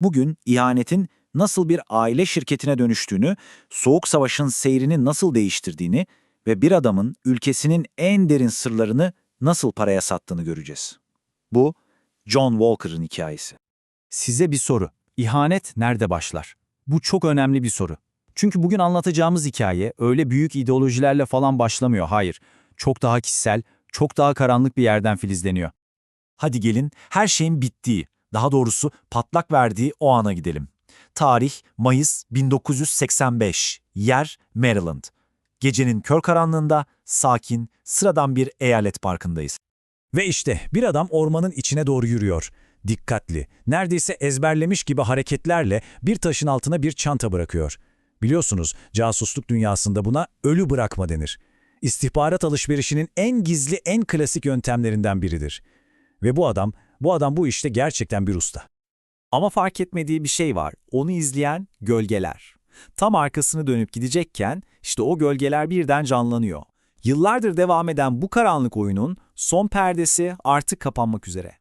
Bugün ihanetin nasıl bir aile şirketine dönüştüğünü, Soğuk Savaş'ın seyrini nasıl değiştirdiğini ve bir adamın ülkesinin en derin sırlarını nasıl paraya sattığını göreceğiz. Bu, John Walker'ın hikayesi. Size bir soru. İhanet nerede başlar? Bu çok önemli bir soru. Çünkü bugün anlatacağımız hikaye öyle büyük ideolojilerle falan başlamıyor, hayır. Çok daha kişisel, çok daha karanlık bir yerden filizleniyor. Hadi gelin her şeyin bittiği, daha doğrusu patlak verdiği o ana gidelim. Tarih Mayıs 1985, yer Maryland. Gecenin kör karanlığında sakin, sıradan bir eyalet parkındayız. Ve işte bir adam ormanın içine doğru yürüyor. Dikkatli, neredeyse ezberlemiş gibi hareketlerle bir taşın altına bir çanta bırakıyor. Biliyorsunuz casusluk dünyasında buna ölü bırakma denir. İstihbarat alışverişinin en gizli, en klasik yöntemlerinden biridir. Ve bu adam, bu adam bu işte gerçekten bir usta. Ama fark etmediği bir şey var. Onu izleyen gölgeler. Tam arkasını dönüp gidecekken işte o gölgeler birden canlanıyor. Yıllardır devam eden bu karanlık oyunun son perdesi artık kapanmak üzere.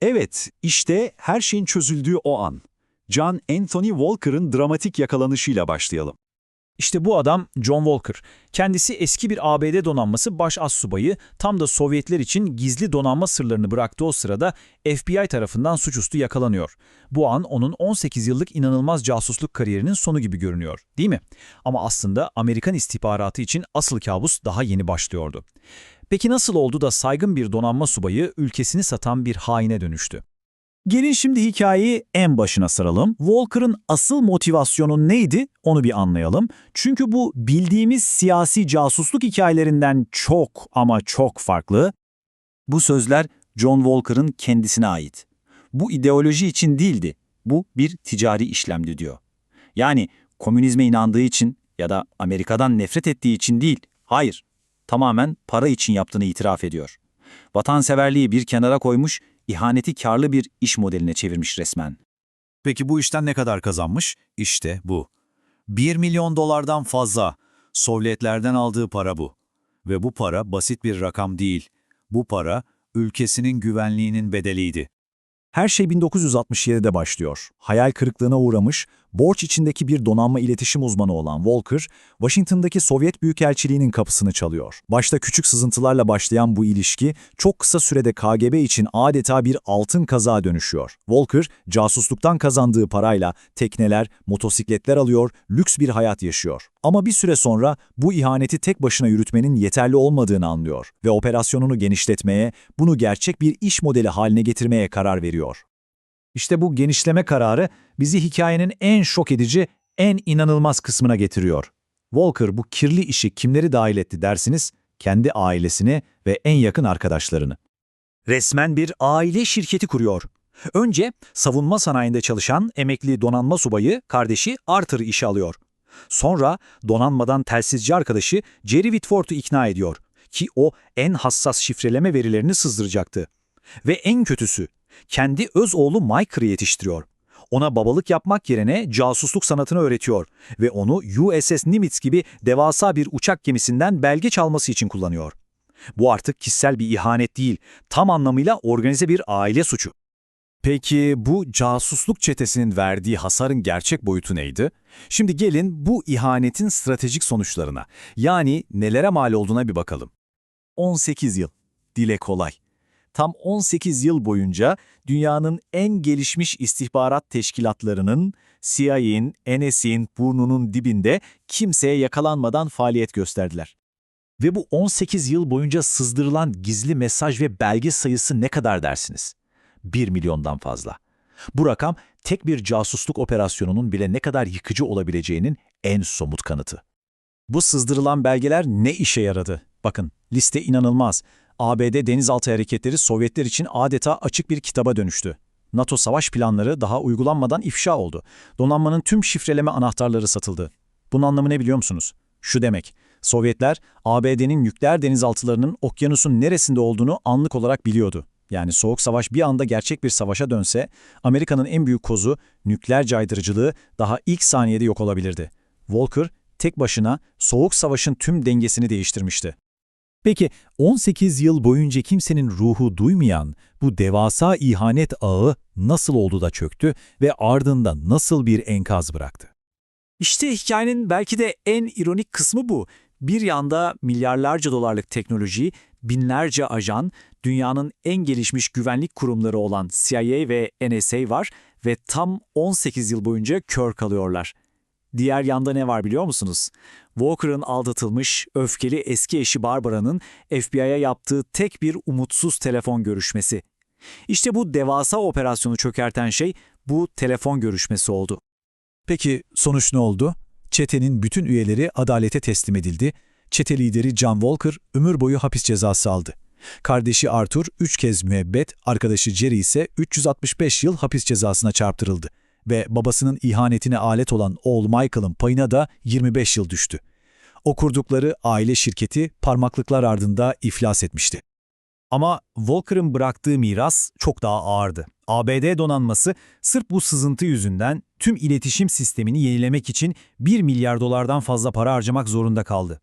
Evet, işte her şeyin çözüldüğü o an. John Anthony Walker'ın dramatik yakalanışıyla başlayalım. İşte bu adam John Walker. Kendisi eski bir ABD donanması baş astsubayı, tam da Sovyetler için gizli donanma sırlarını bıraktığı o sırada FBI tarafından suçüstü yakalanıyor. Bu an onun 18 yıllık inanılmaz casusluk kariyerinin sonu gibi görünüyor, değil mi? Ama aslında Amerikan istihbaratı için asıl kabus daha yeni başlıyordu. Peki nasıl oldu da saygın bir donanma subayı ülkesini satan bir haine dönüştü? Gelin şimdi hikayeyi en başına saralım. Walker'ın asıl motivasyonu neydi onu bir anlayalım. Çünkü bu bildiğimiz siyasi casusluk hikayelerinden çok ama çok farklı. Bu sözler John Walker'ın kendisine ait. Bu ideoloji için değildi, bu bir ticari işlemdi diyor. Yani komünizme inandığı için ya da Amerika'dan nefret ettiği için değil, hayır, tamamen para için yaptığını itiraf ediyor. Vatanseverliği bir kenara koymuş, ihaneti karlı bir iş modeline çevirmiş resmen. Peki bu işten ne kadar kazanmış? İşte bu. 1 milyon dolardan fazla. Sovyetlerden aldığı para bu. Ve bu para basit bir rakam değil. Bu para ülkesinin güvenliğinin bedeliydi. Her şey 1967'de başlıyor. Hayal kırıklığına uğramış, borç içindeki bir donanma iletişim uzmanı olan Walker, Washington'daki Sovyet Büyükelçiliği'nin kapısını çalıyor. Başta küçük sızıntılarla başlayan bu ilişki, çok kısa sürede KGB için adeta bir altın kazağa dönüşüyor. Walker, casusluktan kazandığı parayla tekneler, motosikletler alıyor, lüks bir hayat yaşıyor. Ama bir süre sonra bu ihaneti tek başına yürütmenin yeterli olmadığını anlıyor ve operasyonunu genişletmeye, bunu gerçek bir iş modeli haline getirmeye karar veriyor. İşte bu genişleme kararı bizi hikayenin en şok edici, en inanılmaz kısmına getiriyor. Walker bu kirli işi kimleri dahil etti dersiniz? Kendi ailesini ve en yakın arkadaşlarını. Resmen bir aile şirketi kuruyor. Önce savunma sanayinde çalışan emekli donanma subayı kardeşi Arthur'ı işe alıyor. Sonra donanmadan telsizci arkadaşı Jerry Whitford'u ikna ediyor ki o en hassas şifreleme verilerini sızdıracaktı. Ve en kötüsü, kendi öz oğlu Mike'ı yetiştiriyor. Ona babalık yapmak yerine casusluk sanatını öğretiyor ve onu USS Nimitz gibi devasa bir uçak gemisinden belge çalması için kullanıyor. Bu artık kişisel bir ihanet değil, tam anlamıyla organize bir aile suçu. Peki bu casusluk çetesinin verdiği hasarın gerçek boyutu neydi? Şimdi gelin bu ihanetin stratejik sonuçlarına, yani nelere mal olduğuna bir bakalım. 18 yıl. Dile kolay. Tam 18 yıl boyunca dünyanın en gelişmiş istihbarat teşkilatlarının, CIA'in, NSA'in burnunun dibinde kimseye yakalanmadan faaliyet gösterdiler. Ve bu 18 yıl boyunca sızdırılan gizli mesaj ve belge sayısı ne kadar dersiniz? 1 milyondan fazla. Bu rakam tek bir casusluk operasyonunun bile ne kadar yıkıcı olabileceğinin en somut kanıtı. Bu sızdırılan belgeler ne işe yaradı? Bakın, liste inanılmaz. ABD denizaltı hareketleri Sovyetler için adeta açık bir kitaba dönüştü. NATO savaş planları daha uygulanmadan ifşa oldu. Donanmanın tüm şifreleme anahtarları satıldı. Bunun anlamı ne biliyor musunuz? Şu demek, Sovyetler, ABD'nin nükleer denizaltılarının okyanusun neresinde olduğunu anlık olarak biliyordu. Yani Soğuk Savaş bir anda gerçek bir savaşa dönse, Amerika'nın en büyük kozu, nükleer caydırıcılığı daha ilk saniyede yok olabilirdi. Walker, tek başına Soğuk Savaş'ın tüm dengesini değiştirmişti. Peki 18 yıl boyunca kimsenin ruhu duymayan bu devasa ihanet ağı nasıl oldu da çöktü ve ardında nasıl bir enkaz bıraktı? İşte hikayenin belki de en ironik kısmı bu. Bir yanda milyarlarca dolarlık teknoloji, binlerce ajan, dünyanın en gelişmiş güvenlik kurumları olan CIA ve NSA var ve tam 18 yıl boyunca kör kalıyorlar. Diğer yanda ne var biliyor musunuz? Walker'ın aldatılmış, öfkeli eski eşi Barbara'nın FBI'ya yaptığı tek bir umutsuz telefon görüşmesi. İşte bu devasa operasyonu çökerten şey bu telefon görüşmesi oldu. Peki sonuç ne oldu? Çetenin bütün üyeleri adalete teslim edildi. Çete lideri John Walker ömür boyu hapis cezası aldı. Kardeşi Arthur 3 kez müebbet, arkadaşı Jerry ise 365 yıl hapis cezasına çarptırıldı. Ve babasının ihanetine alet olan oğlu Michael'ın payına da 25 yıl düştü. O kurdukları aile şirketi parmaklıklar ardında iflas etmişti. Ama Walker'ın bıraktığı miras çok daha ağırdı. ABD donanması sırf bu sızıntı yüzünden tüm iletişim sistemini yenilemek için 1 milyar dolardan fazla para harcamak zorunda kaldı.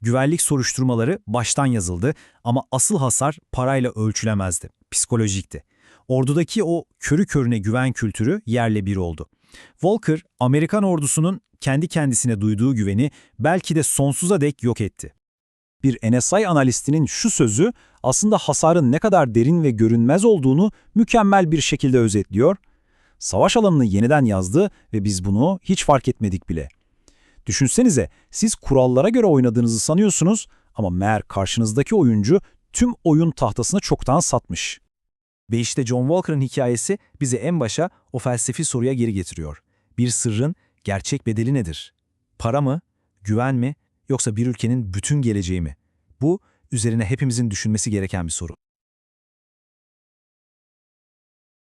Güvenlik soruşturmaları baştan yazıldı ama asıl hasar parayla ölçülemezdi, psikolojikti. Ordudaki o körü körüne güven kültürü yerle bir oldu. Walker, Amerikan ordusunun kendi kendisine duyduğu güveni belki de sonsuza dek yok etti. Bir NSA analistinin şu sözü aslında hasarın ne kadar derin ve görünmez olduğunu mükemmel bir şekilde özetliyor. Savaş alanını yeniden yazdı ve biz bunu hiç fark etmedik bile. Düşünsenize siz kurallara göre oynadığınızı sanıyorsunuz ama meğer karşınızdaki oyuncu tüm oyun tahtasını çoktan satmış. Ve işte John Walker'ın hikayesi bizi en başa o felsefi soruya geri getiriyor. Bir sırrın gerçek bedeli nedir? Para mı? Güven mi? Yoksa bir ülkenin bütün geleceği mi? Bu, üzerine hepimizin düşünmesi gereken bir soru.